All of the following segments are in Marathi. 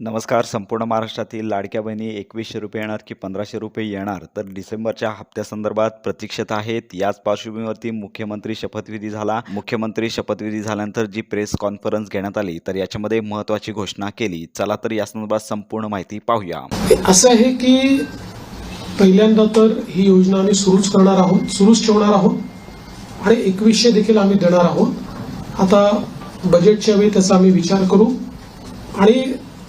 नमस्कार. संपूर्ण महाराष्ट्रातील लाडक्या बहिणी एकवीसशे रुपये येणार की पंधराशे रुपये येणार. तर डिसेंबरच्या हप्त्यासंदर्भात प्रतीक्षेत आहेत. याच पार्श्वभूमीवरती मुख्यमंत्री शपथविधी झाला. मुख्यमंत्री शपथविधी झाल्यानंतर जी प्रेस कॉन्फरन्स घेण्यात आली तर याच्यामध्ये महत्त्वाची घोषणा केली. चला तर या संदर्भात संपूर्ण माहिती पाहूया. असं आहे की पहिल्यांदा तर ही योजना आम्ही सुरूच करणार आहोत सुरूच ठेवणार आहोत. आणि एकवीसशे देखील आम्ही देणार आहोत. आता बजेटच्या वेळी त्याचा आम्ही विचार करू. आणि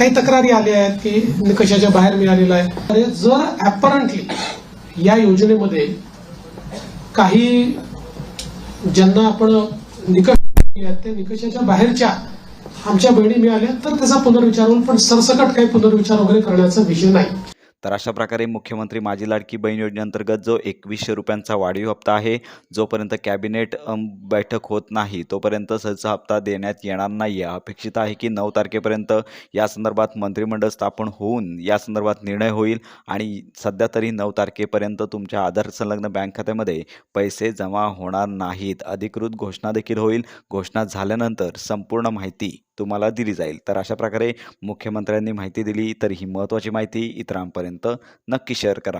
काही तक्रारी आल्या आहेत की निकषाच्या बाहेर मिळालेला आहे. जर अपरंटली या योजनेमध्ये काही ज्यांना आपण निकष त्या निकषाच्या बाहेरच्या आमच्या बहिणी मिळाल्या तर त्याचा पुनर्विचार होईल. पण सरसकट काही पुनर्विचार वगैरे करण्याचा विषय नाही. तर अशा प्रकारे मुख्यमंत्री माझी लाडकी बहीण योजनेअंतर्गत जो एकवीसशे रुपयांचा वाढीव हप्ता आहे जोपर्यंत कॅबिनेट बैठक होत नाही तोपर्यंत सहसा हप्ता देण्यात येणार नाही. आहे अपेक्षित आहे की नऊ तारखेपर्यंत या संदर्भात मंत्रिमंडळ स्थापन होऊन या संदर्भात निर्णय होईल आणि सध्या तरी नऊ तारखेपर्यंत तुमच्या आधार संलग्न बँक खात्यामध्ये पैसे जमा होणार नाहीत. अधिकृत घोषणा देखील होईल. घोषणा झाल्यानंतर संपूर्ण माहिती तुम्हाला दिली जाईल. तर अशा प्रकारे मुख्यमंत्र्यांनी माहिती दिली तर ही महत्त्वाची माहिती इतरांपर्यंत नक्की शेअर करा.